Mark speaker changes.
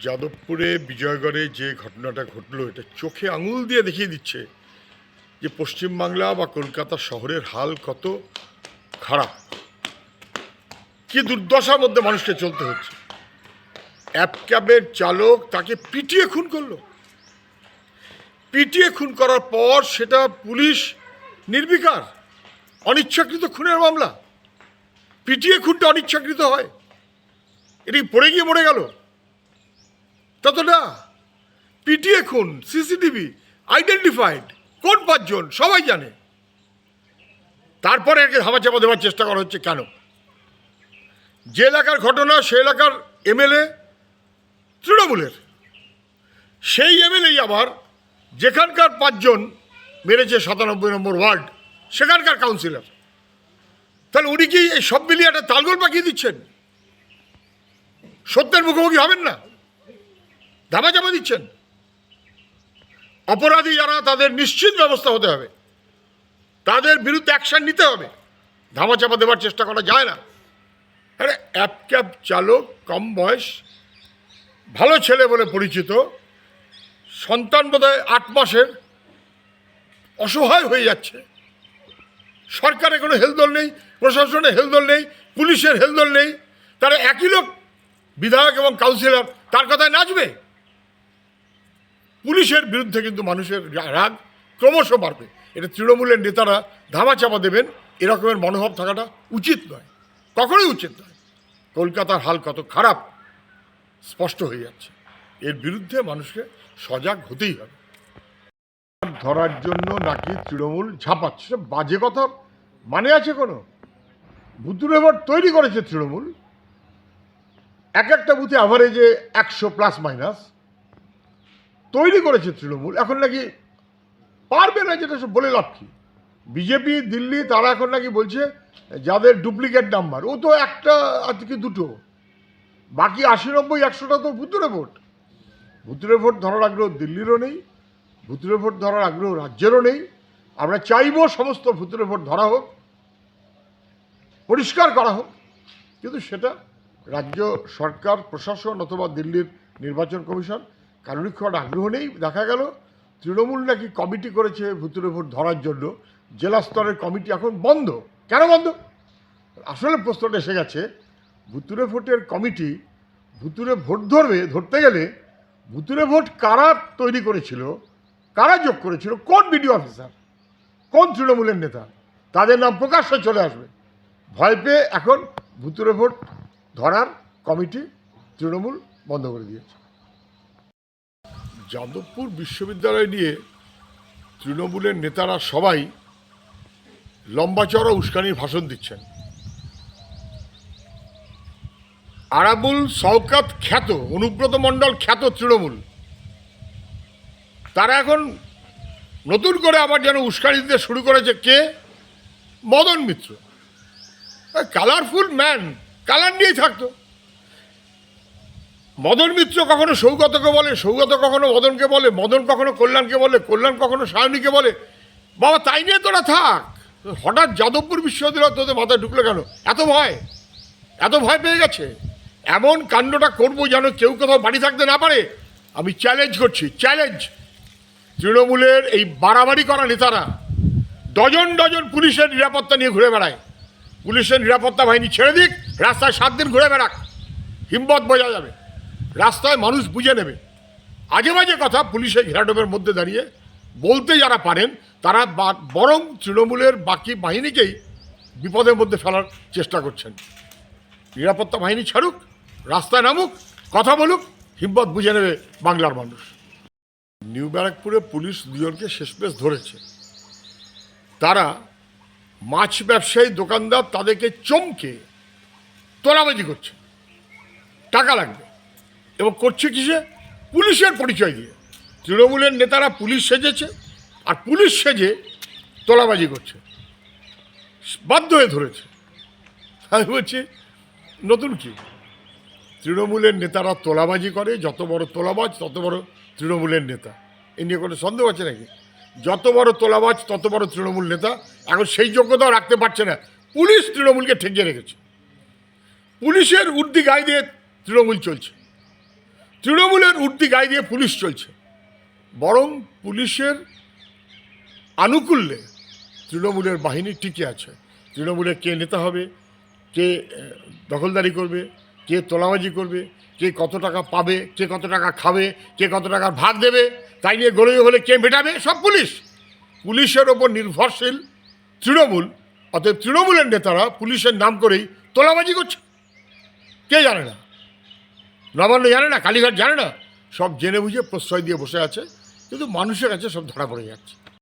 Speaker 1: যাদবপুরে, বিজয়গড়ে যে ঘটনাটা ঘটলো, এটা চোখে আঙুল দিয়ে দেখিয়ে দিচ্ছে যে পশ্চিমবাংলা বা কলকাতা শহরের হাল কত খারাপ। কি দুর্দশার মধ্যে মানুষকে চলতে হচ্ছে। অ্যাপ ক্যাবের চালক তাকে পিটিয়ে খুন করল। পিটিয়ে খুন করার পর সেটা পুলিশ নির্বিকার, অনিচ্ছাকৃত খুনের মামলা। পিটিয়ে খুনটা অনিচ্ছাকৃত হয়। এটি পড়ে গিয়ে মরে গেল। তত না। পিটিএ খুন সিসিটিভি আইডেন্টিফাইড কোন পাঁচজন, সবাই জানে। তারপরে একে ধামাচাপা দেওয়ার চেষ্টা করা হচ্ছে কেন? যে এলাকার ঘটনা, সে এলাকার এমএলএ তৃণমূলের। সেই এমএলএই আবার যেখানকার পাঁচজন মেরেছে সাতানব্বই নম্বর ওয়ার্ড, সেখানকার কাউন্সিলর তাহলে উনি কি এই সব মিলিয়ে একটা তালগোল পাকিয়ে দিচ্ছেন? সত্যের মুখোমুখি হবেন না? ধামাচাপা দিচ্ছেন। অপরাধী যারা, তাদের নিশ্চিত ব্যবস্থা হতে হবে। তাদের বিরুদ্ধে অ্যাকশন নিতে হবে। ধামাচাপা দেওয়ার চেষ্টা করা যায় না। আরে অ্যাপ ক্যাব চালক, কম বয়স, ভালো ছেলে বলে পরিচিত, সন্তান বোধহয় আট মাসের, অসহায় হয়ে যাচ্ছে। সরকারের কোনো হেলদোল নেই, প্রশাসনের হেলদোল নেই, পুলিশের হেলদোল নেই। তারা একই লোক, বিধায়ক এবং কাউন্সিলর তার কথায় নাচবে। পুলিশের বিরুদ্ধে কিন্তু মানুষের রাগ ক্রমশ বাড়বে। এটা তৃণমূলের নেতারা ধামাচাপা দেবেন এরকমের মনোভাব থাকাটা উচিত নয়। কখনোই উচিত নয়। কলকাতার হাল কত খারাপ, স্পষ্ট হয়ে যাচ্ছে। এর বিরুদ্ধে মানুষকে সজাগ হতেই হবে। ধরার জন্য নাকি তৃণমূল ঝাঁপাচ্ছে? বাজে কথা। মানে আছে কোনো? ভুতুরে ভোট তৈরি করেছে তৃণমূল। এক একটা বুথে অ্যাভারেজে একশো প্লাস মাইনাস তৈরি করেছে তৃণমূল। এখন নাকি পারবে না যেটা সব বলে লাভ কি? বিজেপি, দিল্লি, তারা এখন নাকি বলছে যাদের ডুপ্লিকেট নাম্বার, ও তো একটা, আজকে দুটো। বাকি আশি নব্বই, একশোটা তো ভুতুরে ভোট। ভুতুরে ভোট ধরার আগ্রহ দিল্লিরও নেই, ভুতুরে ভোট ধরার আগ্রহ রাজ্যেরও নেই। আমরা চাইব সমস্ত ভুতুরে ভোট ধরা হোক, পরিষ্কার করা হোক। কিন্তু সেটা রাজ্য সরকার, প্রশাসন অথবা দিল্লির নির্বাচন কমিশন একটা আগ্রহ নেই। দেখা গেল, তৃণমূল নাকি কমিটি করেছে ভুতুরে ভোট ধরার জন্য। জেলা স্তরের কমিটি এখন বন্ধ। কেন বন্ধ? আসলে প্রশ্নটা এসে গেছে ভুতুরে ভোটের কমিটি ভুতুরে ভোট ধরবে, ধরতে গেলে ভুতুরে ভোট কারা তৈরি করেছিল, কারা যোগ করেছিল, কোন বিডিও অফিসার, কোন তৃণমূলের নেতা, তাদের নাম প্রকাশ্যে চলে আসবে। ভয় পেয়ে এখন ভুতুরে ভোট ধরার কমিটি তৃণমূল বন্ধ করে দিয়েছে। যাদবপুর বিশ্ববিদ্যালয় নিয়ে তৃণমূলের নেতারা সবাই লম্বা চড়া উস্কানির ভাষণ দিচ্ছেন। আরাবুল শওকাত খ্যাত, অনুব্রত মণ্ডল খ্যাত তৃণমূল। তারা এখন নতুন করে আবার যেন উস্কানি দিতে শুরু করেছে কে? Madan Mitra. Colourful man colour নিয়েই থাকতো। মদন মিত্র কখনো সৌগতকে বলে, সৌগত কখনো মদনকে বলে, মদন কখনো কল্যাণকে বলে, কল্যাণ কখনো সায়নীকে বলে। বাবা, তাই নিয়ে তোরা থাক। হঠাৎ যাদবপুর বিশ্ববিদ্যালয় তোদের মাথায় ঢুকলো কেন? এত ভয়? এত ভয় পেয়ে গেছে? এমন কাণ্ডটা করব যেন কেউ কোথাও বাড়ি থাকতে না পারে। আমি চ্যালেঞ্জ করছি চ্যালেঞ্জ তৃণমূলের এই বাড়াবাড়ি করা নেতারা ডজন ডজন পুলিশের নিরাপত্তা নিয়ে ঘুরে বেড়ায়। পুলিশের নিরাপত্তা বাহিনী ছেড়ে দিক, রাস্তায় সাত দিন ঘুরে বেড়াক। হিম্মত বোঝা যাবে। রাস্তায় মানুষ বুঝে নেবে। আজে বাজে কথা পুলিশের ঘেরাটোপের মধ্যে দাঁড়িয়ে বলতে যারা পারেন, তারা বরং তৃণমূলের বাকি বাহিনীকেই বিপদের মধ্যে ফেলার চেষ্টা করছেন। নিরাপত্তা বাহিনী ছাড়ুক, রাস্তায় নামুক, কথা বলুক, হিম্মত বুঝে নেবে বাংলার মানুষ। নিউ ব্যারাকপুরে পুলিশ দুজনকে শেষমেশ ধরেছে। তারা মাছ ব্যবসায়ী দোকানদার তাদেরকে চমকে তোলাবাজি করছে। টাকা লাগবে। এবং করছে কিসে? পুলিশের পরিচয় দিয়ে। তৃণমূলের নেতারা পুলিশ সেজেছে আর পুলিশ সেজে তোলাবাজি করছে। বাধ্য হয়ে ধরেছে। আমি বলছি, নতুন কি? তৃণমূলের নেতারা তোলাবাজি করে, যত বড় তোলাবাজ, তত বড় তৃণমূলের নেতা। এ নিয়ে কোনো সন্দেহ আছে নাকি? যত বড় তোলাবাজ, তত বড় তৃণমূল নেতা। এখন সেই যোগ্যতাও রাখতে পারছে না। পুলিশ তৃণমূলকে ঠেকিয়ে রেখেছে। পুলিশের উর্দি গায়ে দিয়ে তৃণমূল চলছে। তৃণমূলের উর্দি গায়ে দিয়ে পুলিশ চলছে। বরং পুলিশের আনুকূল্যে তৃণমূলের বাহিনী টিকে আছে। তৃণমূলের কে নেতা হবে, কে দখলদারি করবে, কে তোলাবাজি করবে, কে কত টাকা পাবে, কে কত টাকা খাবে, কে কত টাকার ভাগ দেবে, তাই নিয়ে গড়ে হলে কে মেটাবে, সব পুলিশ। পুলিশের ওপর নির্ভরশীল তৃণমূল, অতএব তৃণমূলের নেতারা পুলিশের নাম করেই তোলাবাজি করছে। কে জানে না? নবান্ন জানে না, কালীঘাট জানে না। সব জেনে বুঝে প্রশ্রয় দিয়ে বসে আছে, কিন্তু মানুষের কাছে সব ধরা পড়ে যাচ্ছে।